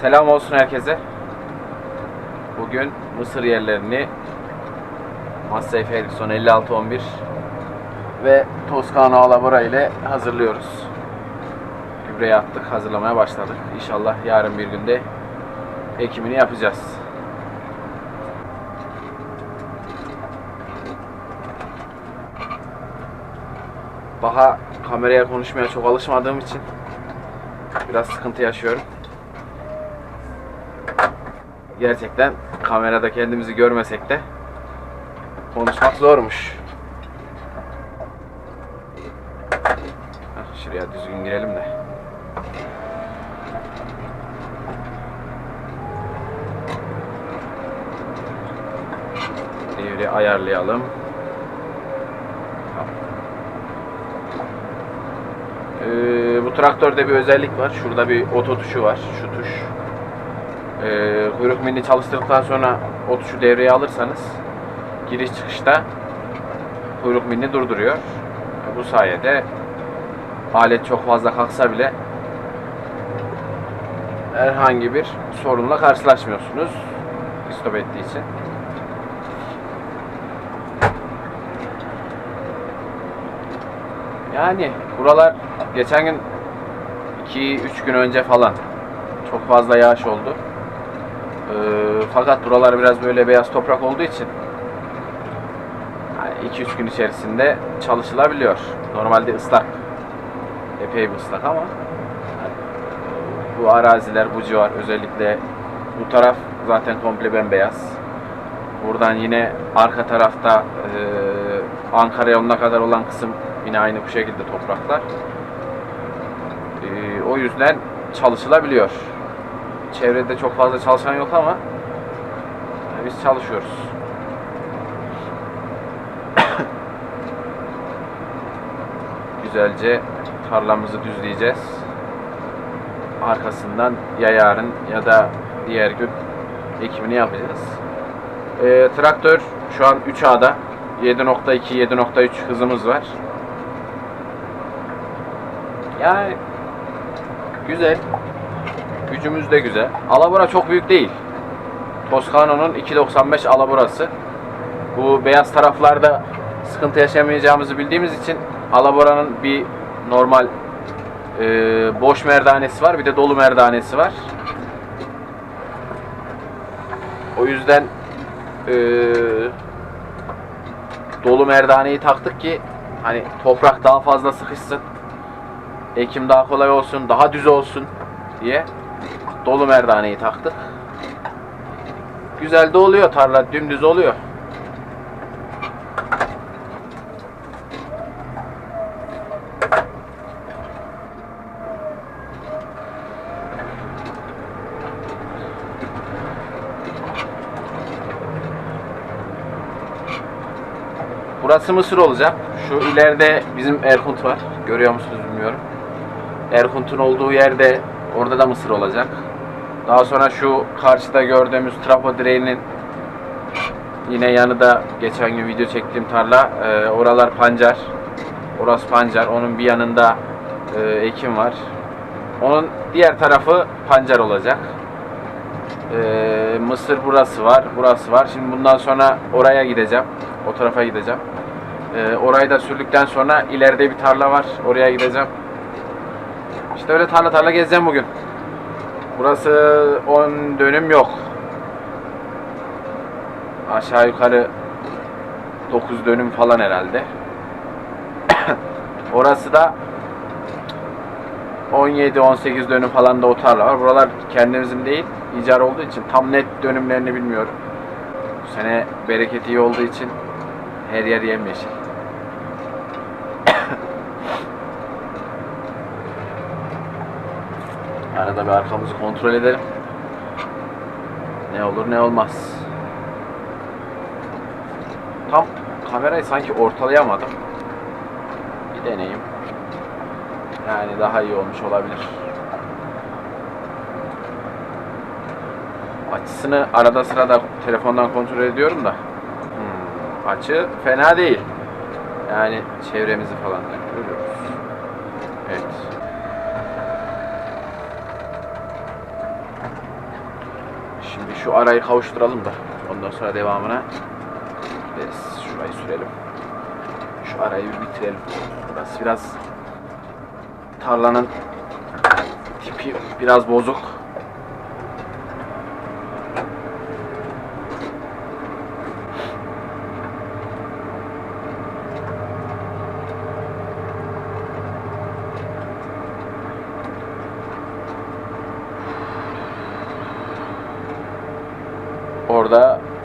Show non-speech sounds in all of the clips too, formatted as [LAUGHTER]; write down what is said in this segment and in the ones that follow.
Selam olsun herkese. Bugün Mısır yerlerini Massey Ferguson 5611 ve Toscano Alabora ile hazırlıyoruz. Gübreyi attık, hazırlamaya başladık. İnşallah yarın bir günde ekimini yapacağız. Daha kameraya konuşmaya çok alışmadığım için biraz sıkıntı yaşıyorum. Gerçekten kamerada kendimizi görmesek de konuşmak zormuş. Şuraya düzgün girelim de. Devri ayarlayalım. Ee, bu traktörde bir özellik var. Şurada bir oto tuşu var. Şu tuş. Ee, kuyruk milini çalıştırdıktan sonra o tuşu devreye alırsanız giriş çıkışta kuyruk milini durduruyor. Ee, Bu sayede alet çok fazla kalksa bile herhangi bir sorunla karşılaşmıyorsunuz. Stop ettiği için. Yani buralar geçen gün 2-3 gün önce falan çok fazla yağış oldu. Ee, fakat buralar biraz böyle beyaz toprak olduğu için 2-3 gün içerisinde çalışılabiliyor. Normalde ıslak. Epey bir ıslak ama hani, bu araziler, bu civar özellikle bu taraf zaten komple bembeyaz. Buradan yine arka tarafta e, Ankara yoluna kadar olan kısım yine aynı bu şekilde topraklar. E, o yüzden çalışılabiliyor. Çevrede çok fazla çalışan yok ama biz çalışıyoruz. [COUGHS] Güzelce tarlamızı düzleyeceğiz. Arkasından ya yarın ya da diğer gün ekimini yapacağız. E, traktör şu an 3A'da 7.2 7.3 hızımız var. Yani güzel. Gücümüz de güzel. Alabora çok büyük değil. Toscano'nun 2.95 alaborası. Bu beyaz taraflarda sıkıntı yaşamayacağımızı bildiğimiz için Alabora'nın bir normal e, boş merdanesi var. Bir de dolu merdanesi var. O yüzden e, dolu merdaneyi taktık ki hani toprak daha fazla sıkışsın. Ekim daha kolay olsun, daha düz olsun diye dolu merdaneyi taktık. Güzel de oluyor tarla dümdüz oluyor. Burası Mısır olacak. Şu ileride bizim Erkunt var. Görüyor musunuz bilmiyorum. Erkunt'un olduğu yerde orada da Mısır olacak. Daha sonra şu karşıda gördüğümüz trafo direğinin yine yanı da geçen gün video çektiğim tarla. Ee, oralar pancar. Orası pancar. Onun bir yanında e, ekim var. Onun diğer tarafı pancar olacak. Ee, Mısır burası var, burası var. Şimdi bundan sonra oraya gideceğim. O tarafa gideceğim. Ee, orayı da sürdükten sonra ileride bir tarla var. Oraya gideceğim. İşte öyle tarla tarla gezeceğim bugün. Burası 10 dönüm yok. Aşağı yukarı 9 dönüm falan herhalde. [COUGHS] Orası da 17-18 dönüm falan da o tarla var. Buralar kendimizin değil, icar olduğu için tam net dönümlerini bilmiyorum. Bu sene bereket iyi olduğu için her yer yemyeşil. Arada bir arkamızı kontrol edelim. Ne olur ne olmaz. Tam kamerayı sanki ortalayamadım. Bir deneyim. Yani daha iyi olmuş olabilir. Açısını arada sırada telefondan kontrol ediyorum da. Hmm, açı fena değil. Yani çevremizi falan da görüyoruz. Evet. Şimdi şu arayı kavuşturalım da ondan sonra devamına gideriz. Şurayı sürelim. Şu arayı bir bitirelim. Burası biraz tarlanın tipi biraz bozuk.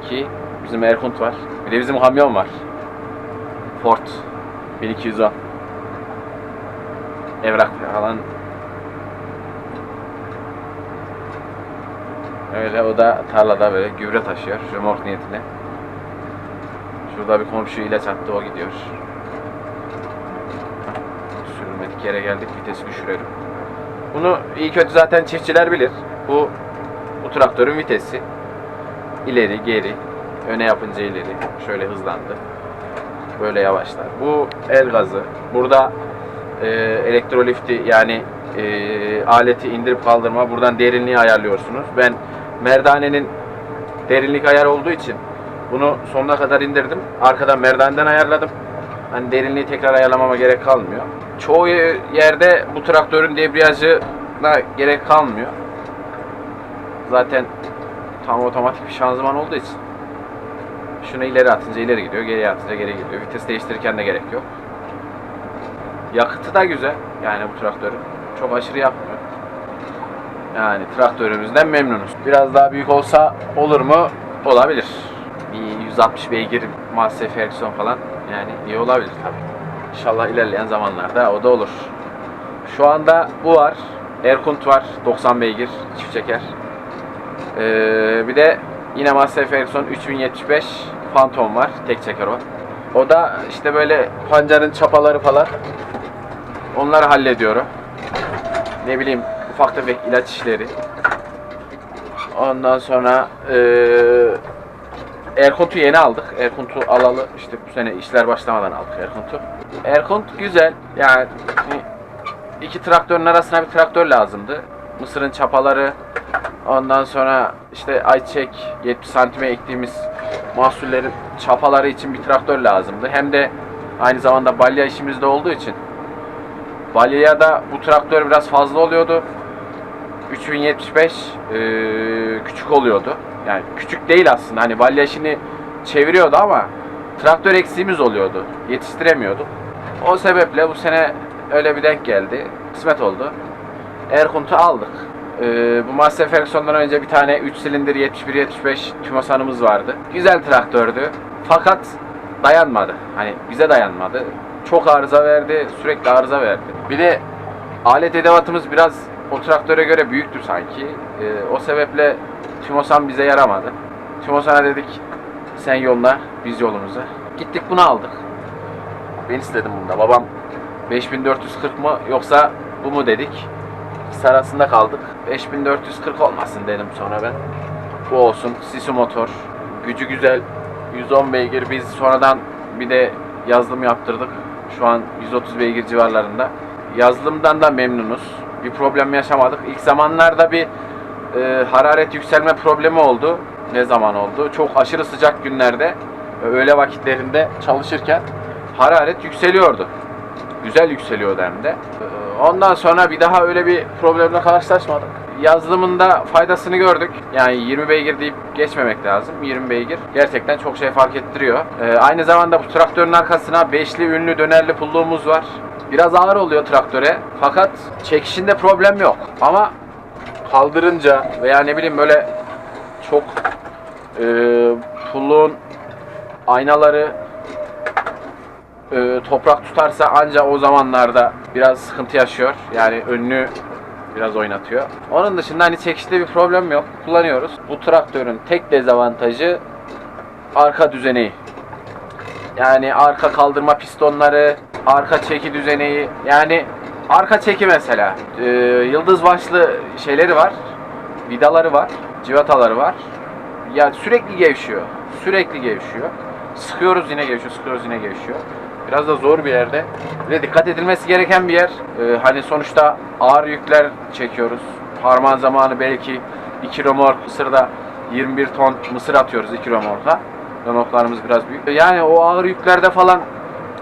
Oradaki bizim Erkunt var. Bir de bizim kamyon var. Ford 1210. Evrak falan. Öyle o da tarlada böyle gübre taşıyor remork niyetine. Şurada bir komşu ilaç attı o gidiyor. Sürülmedik yere geldik vitesi düşürelim. Bunu iyi kötü zaten çiftçiler bilir. Bu bu traktörün vitesi ileri geri öne yapınca ileri şöyle hızlandı böyle yavaşlar. Bu el gazı. Burada e, elektrolifti yani e, aleti indirip kaldırma buradan derinliği ayarlıyorsunuz. Ben merdanenin derinlik ayar olduğu için bunu sonuna kadar indirdim. Arkadan merdaneden ayarladım. Hani derinliği tekrar ayarlamama gerek kalmıyor. Çoğu yerde bu traktörün debriyajına gerek kalmıyor. Zaten tam otomatik bir şanzıman olduğu için şunu ileri atınca ileri gidiyor, geriye atınca geri gidiyor. Vites değiştirirken de gerek yok. Yakıtı da güzel yani bu traktörün. Çok aşırı yapmıyor. Yani traktörümüzden memnunuz. Biraz daha büyük olsa olur mu? Olabilir. Bir 160 beygir Massey Ferguson falan yani iyi olabilir tabii. İnşallah ilerleyen zamanlarda o da olur. Şu anda bu var. Erkunt var 90 beygir çift çeker. Ee, bir de yine Massey Ferguson 3075 Phantom var. Tek çeker o. O da işte böyle pancarın çapaları falan. Onları hallediyorum. Ne bileyim ufak tefek ilaç işleri. Ondan sonra eee Erkunt'u yeni aldık. Erkunt'u alalı işte bu sene işler başlamadan aldık Erkunt'u. Erkunt güzel. Yani iki traktörün arasına bir traktör lazımdı. Mısırın çapaları, ondan sonra işte ayçiçek 70 santime ektiğimiz mahsullerin çapaları için bir traktör lazımdı. Hem de aynı zamanda balya işimizde olduğu için balyaya da bu traktör biraz fazla oluyordu. 3075 eee, küçük oluyordu. Yani küçük değil aslında. Hani balya işini çeviriyordu ama traktör eksiğimiz oluyordu. Yetiştiremiyorduk. O sebeple bu sene öyle bir denk geldi. Kısmet oldu. Erkunt'u aldık. Ee, bu Massey Ferguson'dan önce bir tane 3 silindir 71-75 Tümosan'ımız vardı. Güzel traktördü. Fakat dayanmadı. Hani bize dayanmadı. Çok arıza verdi. Sürekli arıza verdi. Bir de alet edevatımız biraz o traktöre göre büyüktü sanki. Ee, o sebeple Tümosan bize yaramadı. Tümosan'a dedik sen yoluna biz yolumuza. Gittik bunu aldık. Ben istedim bunda. Babam 5440 mı yoksa bu mu dedik. İkisi arasında kaldık. 5440 olmasın dedim sonra ben. Bu olsun. Sisu motor. Gücü güzel. 110 beygir. Biz sonradan bir de yazılım yaptırdık. Şu an 130 beygir civarlarında. Yazılımdan da memnunuz. Bir problem yaşamadık. İlk zamanlarda bir e, hararet yükselme problemi oldu. Ne zaman oldu? Çok aşırı sıcak günlerde öğle vakitlerinde çalışırken hararet yükseliyordu. Güzel yükseliyordu hem de. Ondan sonra bir daha öyle bir problemle karşılaşmadık. Yazılımında faydasını gördük. Yani 20 beygir deyip geçmemek lazım. 20 beygir gerçekten çok şey fark ettiriyor. E, aynı zamanda bu traktörün arkasına beşli ünlü dönerli pulluğumuz var. Biraz ağır oluyor traktöre. Fakat çekişinde problem yok. Ama kaldırınca veya ne bileyim böyle çok e, pulluğun aynaları e, toprak tutarsa anca o zamanlarda biraz sıkıntı yaşıyor. Yani önünü biraz oynatıyor. Onun dışında hani çekişte bir problem yok. Kullanıyoruz. Bu traktörün tek dezavantajı arka düzeneği. Yani arka kaldırma pistonları, arka çeki düzeneği. Yani arka çeki mesela. Ee, yıldız başlı şeyleri var. Vidaları var. Civataları var. Ya sürekli gevşiyor. Sürekli gevşiyor. Sıkıyoruz yine gevşiyor, sıkıyoruz yine gevşiyor. Biraz da zor bir yerde. Ve dikkat edilmesi gereken bir yer. Ee, hani sonuçta ağır yükler çekiyoruz. Harman zamanı belki 2 remork Mısır'da 21 ton mısır atıyoruz 2 römorka. Römorklarımız biraz büyük. Yani o ağır yüklerde falan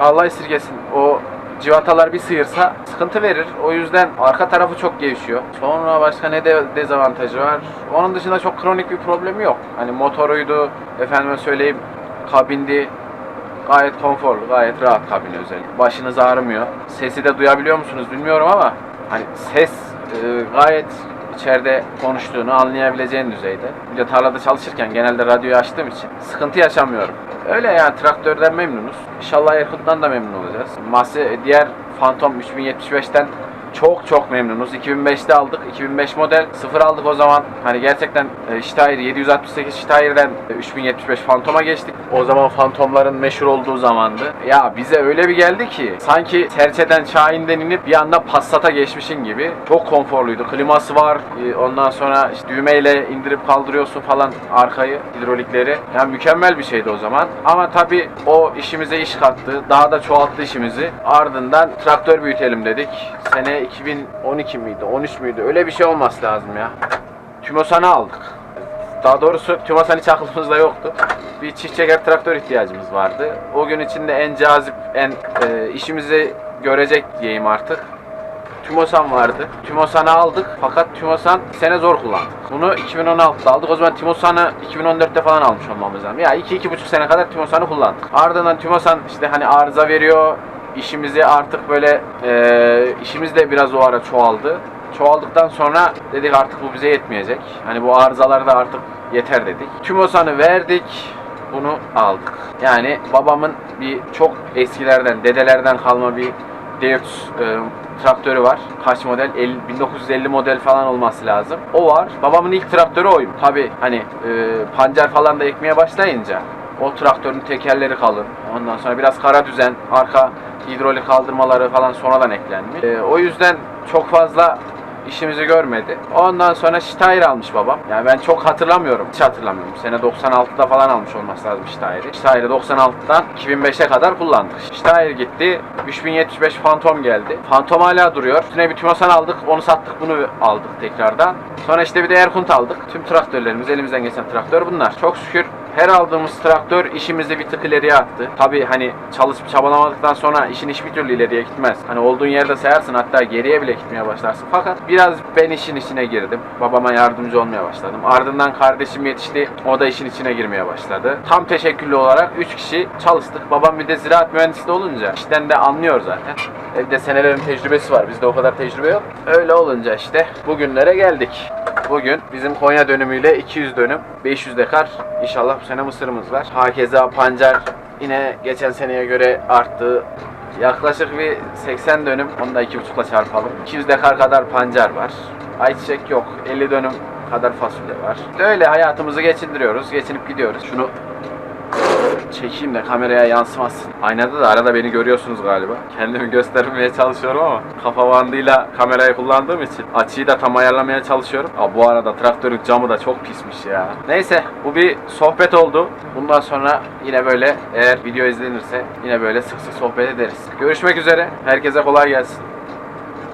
Allah esirgesin o civatalar bir sıyırsa sıkıntı verir. O yüzden arka tarafı çok gevşiyor. Sonra başka ne de dezavantajı var? Onun dışında çok kronik bir problemi yok. Hani motoruydu, efendime söyleyeyim kabindi, Gayet konforlu, gayet rahat kabin özellikle. Başınız ağrımıyor. Sesi de duyabiliyor musunuz bilmiyorum ama hani ses e, gayet içeride konuştuğunu anlayabileceğin düzeyde. Bir de tarlada çalışırken genelde radyoyu açtığım için sıkıntı yaşamıyorum. Öyle yani traktörden memnunuz. İnşallah Erkut'tan da memnun olacağız. Masi diğer Phantom 3075'ten çok çok memnunuz. 2005'te aldık. 2005 model. Sıfır aldık o zaman. Hani gerçekten e, Steyr 768 Steyr'den e, 3075 Phantom'a geçtik. O zaman Phantom'ların meşhur olduğu zamandı. Ya bize öyle bir geldi ki sanki Serçe'den Şahin'den inip bir anda Passat'a geçmişin gibi. Çok konforluydu. Kliması var. E, Ondan sonra işte düğmeyle indirip kaldırıyorsun falan arkayı, hidrolikleri. Yani mükemmel bir şeydi o zaman. Ama tabii o işimize iş kattı. Daha da çoğalttı işimizi. Ardından traktör büyütelim dedik. Sene 2012 miydi, 13 müydü? Öyle bir şey olması lazım ya. Tümosan'ı aldık. Daha doğrusu Tümosan hiç aklımızda yoktu. Bir çift çeker traktör ihtiyacımız vardı. O gün içinde en cazip, en e, işimizi görecek diyeyim artık. Tümosan vardı. Tümosan'ı aldık fakat Tümosan sene zor kullandık. Bunu 2016'da aldık. O zaman Tümosan'ı 2014'te falan almış olmamız lazım. Ya 2-2,5 sene kadar Tümosan'ı kullandık. Ardından Tümosan işte hani arıza veriyor. İşimizi artık böyle e, işimiz de biraz o ara çoğaldı. Çoğaldıktan sonra dedik artık bu bize yetmeyecek. Hani bu arızalar da artık yeter dedik. Tümosan'ı verdik bunu aldık. Yani babamın bir çok eskilerden, dedelerden kalma bir Deux e, traktörü var. Kaç model? 50 1950 model falan olması lazım. O var. Babamın ilk traktörü oyum. Tabi hani e, pancar falan da ekmeye başlayınca o traktörün tekerleri kalın. Ondan sonra biraz kara düzen, arka hidrolik kaldırmaları falan sonradan eklenmiş. E, o yüzden çok fazla işimizi görmedi. Ondan sonra Steyr almış babam. Yani ben çok hatırlamıyorum. Hiç hatırlamıyorum. Sene 96'da falan almış olması lazım Steyr'i. Steyr'i 96'dan 2005'e kadar kullandık. Steyr gitti. 3075 Phantom geldi. Phantom hala duruyor. Üstüne bir Tümosan aldık. Onu sattık. Bunu aldık tekrardan. Sonra işte bir de Erkunt aldık. Tüm traktörlerimiz elimizden geçen traktör bunlar. Çok şükür her aldığımız traktör işimizi bir tık ileriye attı. Tabi hani çalışıp çabalamadıktan sonra işin hiçbir türlü ileriye gitmez. Hani olduğun yerde sayarsın hatta geriye bile gitmeye başlarsın. Fakat biraz ben işin içine girdim. Babama yardımcı olmaya başladım. Ardından kardeşim yetişti. O da işin içine girmeye başladı. Tam teşekküllü olarak 3 kişi çalıştık. Babam bir de ziraat mühendisi olunca işten de anlıyor zaten. Evde senelerin tecrübesi var. Bizde o kadar tecrübe yok. Öyle olunca işte bugünlere geldik. Bugün bizim Konya dönümüyle 200 dönüm, 500 dekar inşallah bu sene mısırımız var. Hakeza pancar yine geçen seneye göre arttı. Yaklaşık bir 80 dönüm, onu da 2,5'la çarpalım. 200 dekar kadar pancar var. Ayçiçek yok, 50 dönüm kadar fasulye var. Öyle hayatımızı geçindiriyoruz, geçinip gidiyoruz. Şunu çekeyim de kameraya yansımasın. Aynada da arada beni görüyorsunuz galiba. Kendimi göstermeye çalışıyorum ama kafa bandıyla kamerayı kullandığım için açıyı da tam ayarlamaya çalışıyorum. Aa, bu arada traktörün camı da çok pismiş ya. Neyse bu bir sohbet oldu. Bundan sonra yine böyle eğer video izlenirse yine böyle sık sık sohbet ederiz. Görüşmek üzere. Herkese kolay gelsin.